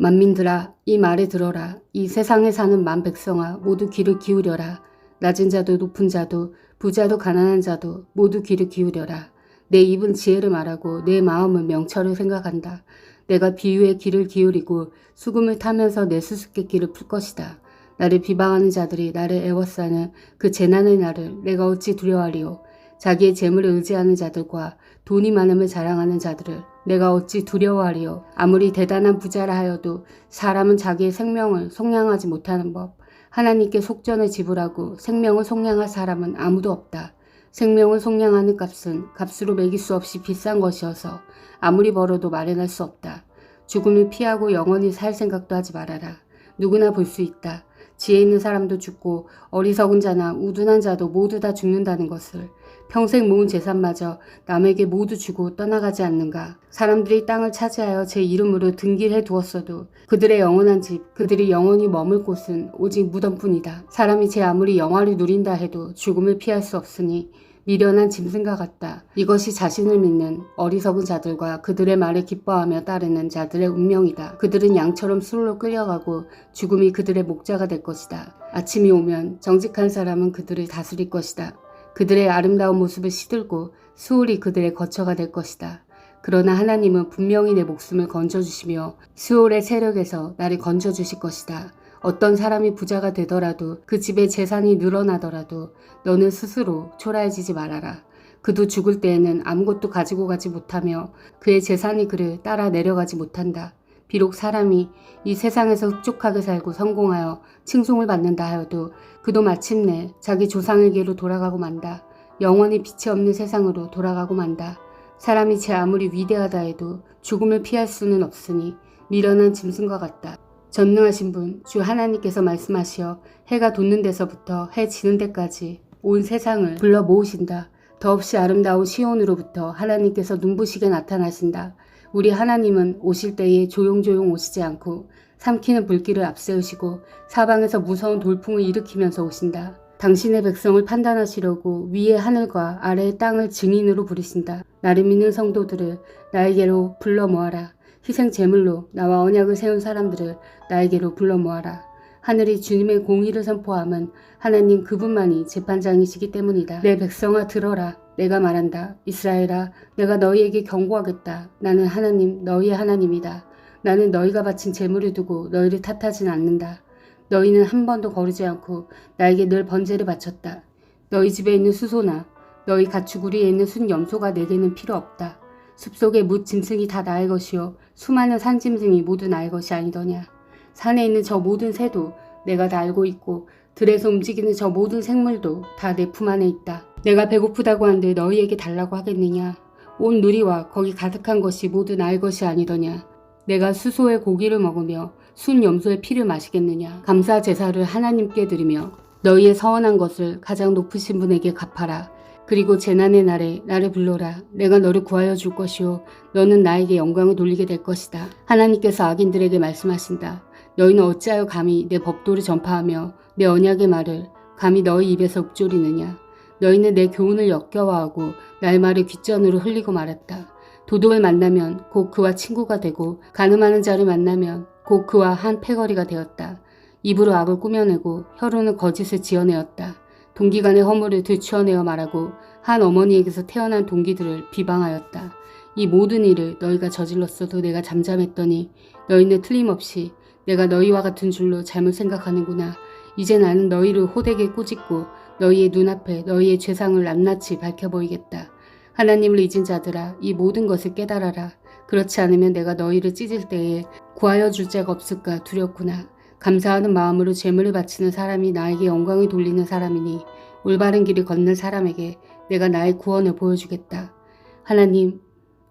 만민들아 이 말을 들어라. 이 세상에 사는 만 백성아 모두 귀를 기울여라. 낮은 자도 높은 자도 부자도 가난한 자도 모두 귀를 기울여라. 내 입은 지혜를 말하고 내 마음은 명철을 생각한다. 내가 비유에 귀를 기울이고 수금을 타면서 내 수수께끼를 풀 것이다. 나를 비방하는 자들이 나를 애워싸는 그 재난의 날을 내가 어찌 두려워하리요? 자기의 재물을 의지하는 자들과 돈이 많음을 자랑하는 자들을 내가 어찌 두려워하리요. 아무리 대단한 부자라 하여도 사람은 자기의 생명을 속량하지 못하는 법. 하나님께 속전을 지불하고 생명을 속량할 사람은 아무도 없다. 생명을 속량하는 값은 값으로 매길 수 없이 비싼 것이어서 아무리 벌어도 마련할 수 없다. 죽음을 피하고 영원히 살 생각도 하지 말아라. 누구나 볼 수 있다. 지혜 있는 사람도 죽고 어리석은 자나 우둔한 자도 모두 다 죽는다는 것을 평생 모은 재산마저 남에게 모두 주고 떠나가지 않는가. 사람들이 땅을 차지하여 제 이름으로 등기해 두었어도 그들의 영원한 집, 그들이 영원히 머물 곳은 오직 무덤뿐이다. 사람이 제 아무리 영화를 누린다 해도 죽음을 피할 수 없으니 미련한 짐승과 같다. 이것이 자신을 믿는 어리석은 자들과 그들의 말을 기뻐하며 따르는 자들의 운명이다. 그들은 양처럼 술로 끌려가고 죽음이 그들의 목자가 될 것이다. 아침이 오면 정직한 사람은 그들을 다스릴 것이다. 그들의 아름다운 모습을 시들고 수월이 그들의 거처가 될 것이다. 그러나 하나님은 분명히 내 목숨을 건져주시며 수월의 세력에서 나를 건져주실 것이다. 어떤 사람이 부자가 되더라도 그 집에 재산이 늘어나더라도 너는 스스로 초라해지지 말아라. 그도 죽을 때에는 아무것도 가지고 가지 못하며 그의 재산이 그를 따라 내려가지 못한다. 비록 사람이 이 세상에서 흡족하게 살고 성공하여 칭송을 받는다 하여도 그도 마침내 자기 조상에게로 돌아가고 만다. 영원히 빛이 없는 세상으로 돌아가고 만다. 사람이 제 아무리 위대하다 해도 죽음을 피할 수는 없으니 미련한 짐승과 같다. 전능하신 분, 주 하나님께서 말씀하시어 해가 돋는 데서부터 해 지는 데까지 온 세상을 불러 모으신다. 더없이 아름다운 시온으로부터 하나님께서 눈부시게 나타나신다. 우리 하나님은 오실 때에 조용조용 오시지 않고 삼키는 불길을 앞세우시고 사방에서 무서운 돌풍을 일으키면서 오신다. 당신의 백성을 판단하시려고 위의 하늘과 아래의 땅을 증인으로 부르신다. 나를 믿는 성도들을 나에게로 불러 모아라. 희생 제물로 나와 언약을 세운 사람들을 나에게로 불러 모아라. 하늘이 주님의 공의를 선포함은 하나님 그분만이 재판장이시기 때문이다. 내 백성아 들어라. 내가 말한다. 이스라엘아, 내가 너희에게 경고하겠다. 나는 하나님, 너희의 하나님이다. 나는 너희가 바친 재물을 두고 너희를 탓하진 않는다. 너희는 한 번도 거르지 않고 나에게 늘 번제를 바쳤다. 너희 집에 있는 수소나 너희 가축우리에 있는 순염소가 내게는 필요 없다. 숲속의 무 짐승이 다 나의 것이요 수많은 산 짐승이 모두 나의 것이 아니더냐. 산에 있는 저 모든 새도 내가 다 알고 있고 들에서 움직이는 저 모든 생물도 다 내 품 안에 있다. 내가 배고프다고 한들 너희에게 달라고 하겠느냐. 온 누리와 거기 가득한 것이 모두 나의 것이 아니더냐. 내가 수소의 고기를 먹으며 순 염소의 피를 마시겠느냐. 감사 제사를 하나님께 드리며 너희의 서원한 것을 가장 높으신 분에게 갚아라. 그리고 재난의 날에 나를 불러라. 내가 너를 구하여 줄 것이요. 너는 나에게 영광을 돌리게 될 것이다. 하나님께서 악인들에게 말씀하신다. 너희는 어찌하여 감히 내 법도를 전파하며 내 언약의 말을 감히 너희 입에서 읊조리느냐. 너희는 내 교훈을 역겨워하고 나의 말을 귓전으로 흘리고 말았다. 도둑을 만나면 곧 그와 친구가 되고 가늠하는 자를 만나면 곧 그와 한 패거리가 되었다. 입으로 악을 꾸며내고 혀로는 거짓을 지어내었다. 동기간의 허물을 들추어내어 말하고 한 어머니에게서 태어난 동기들을 비방하였다. 이 모든 일을 너희가 저질렀어도 내가 잠잠했더니 너희는 틀림없이 내가 너희와 같은 줄로 잘못 생각하는구나. 이제 나는 너희를 호되게 꾸짖고 너희의 눈앞에 너희의 죄상을 낱낱이 밝혀 보이겠다. 하나님을 잊은 자들아 이 모든 것을 깨달아라. 그렇지 않으면 내가 너희를 찢을 때에 구하여 줄 자가 없을까 두렵구나. 감사하는 마음으로 재물을 바치는 사람이 나에게 영광을 돌리는 사람이니 올바른 길을 걷는 사람에게 내가 나의 구원을 보여주겠다. 하나님,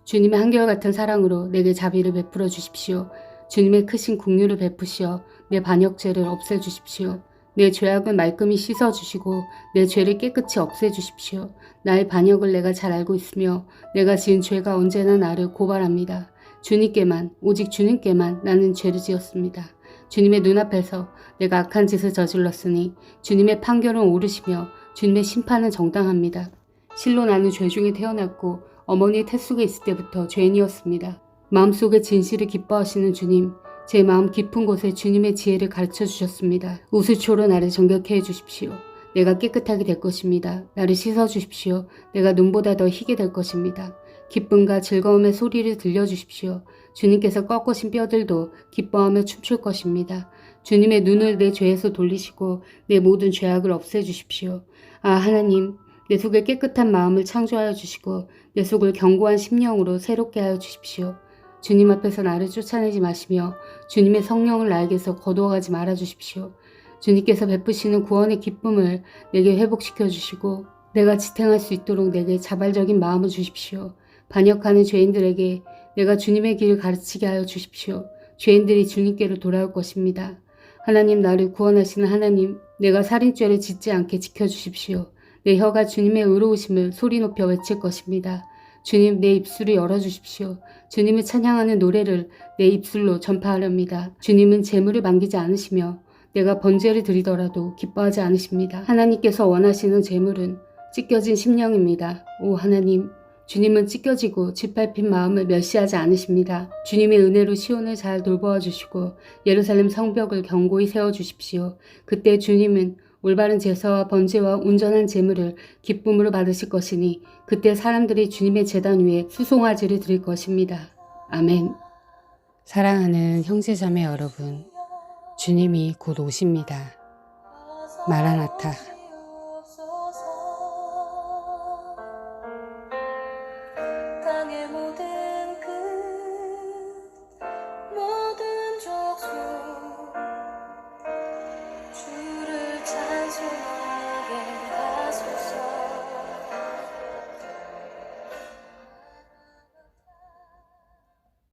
주님의 한결같은 사랑으로 내게 자비를 베풀어 주십시오. 주님의 크신 국류를 베푸시어 내 반역죄를 없애주십시오. 내 죄악을 말끔히 씻어주시고 내 죄를 깨끗이 없애주십시오. 나의 반역을 내가 잘 알고 있으며 내가 지은 죄가 언제나 나를 고발합니다. 주님께만 오직 주님께만 나는 죄를 지었습니다. 주님의 눈앞에서 내가 악한 짓을 저질렀으니 주님의 판결은 옳으시며 주님의 심판은 정당합니다. 실로 나는 죄 중에 태어났고 어머니의 태 속에 있을 때부터 죄인이었습니다. 마음속에 진실을 기뻐하시는 주님, 제 마음 깊은 곳에 주님의 지혜를 가르쳐 주셨습니다. 우수초로 나를 정결케 해 주십시오. 내가 깨끗하게 될 것입니다. 나를 씻어 주십시오. 내가 눈보다 더 희게 될 것입니다. 기쁨과 즐거움의 소리를 들려주십시오. 주님께서 꺾으신 뼈들도 기뻐하며 춤출 것입니다. 주님의 눈을 내 죄에서 돌리시고 내 모든 죄악을 없애주십시오. 아 하나님 내 속에 깨끗한 마음을 창조하여 주시고 내 속을 견고한 심령으로 새롭게 하여 주십시오. 주님 앞에서 나를 쫓아내지 마시며 주님의 성령을 나에게서 거두어가지 말아 주십시오. 주님께서 베푸시는 구원의 기쁨을 내게 회복시켜 주시고 내가 지탱할 수 있도록 내게 자발적인 마음을 주십시오. 반역하는 죄인들에게 내가 주님의 길을 가르치게 하여 주십시오. 죄인들이 주님께로 돌아올 것입니다. 하나님 나를 구원하시는 하나님, 내가 살인죄를 짓지 않게 지켜주십시오. 내 혀가 주님의 의로우심을 소리 높여 외칠 것입니다. 주님 내 입술을 열어주십시오. 주님을 찬양하는 노래를 내 입술로 전파하렵니다. 주님은 재물을 만기지 않으시며 내가 번제를 드리더라도 기뻐하지 않으십니다. 하나님께서 원하시는 재물은 찢겨진 심령입니다. 오 하나님, 주님은 찢겨지고 짓밟힌 마음을 멸시하지 않으십니다. 주님의 은혜로 시온을 잘 돌보아 주시고 예루살렘 성벽을 견고히 세워 주십시오. 그때 주님은 올바른 제사와 번제와 온전한 제물을 기쁨으로 받으실 것이니 그때 사람들이 주님의 제단 위에 수송아지를 드릴 것입니다. 아멘. 사랑하는 형제자매 여러분, 주님이 곧 오십니다. 마라나타.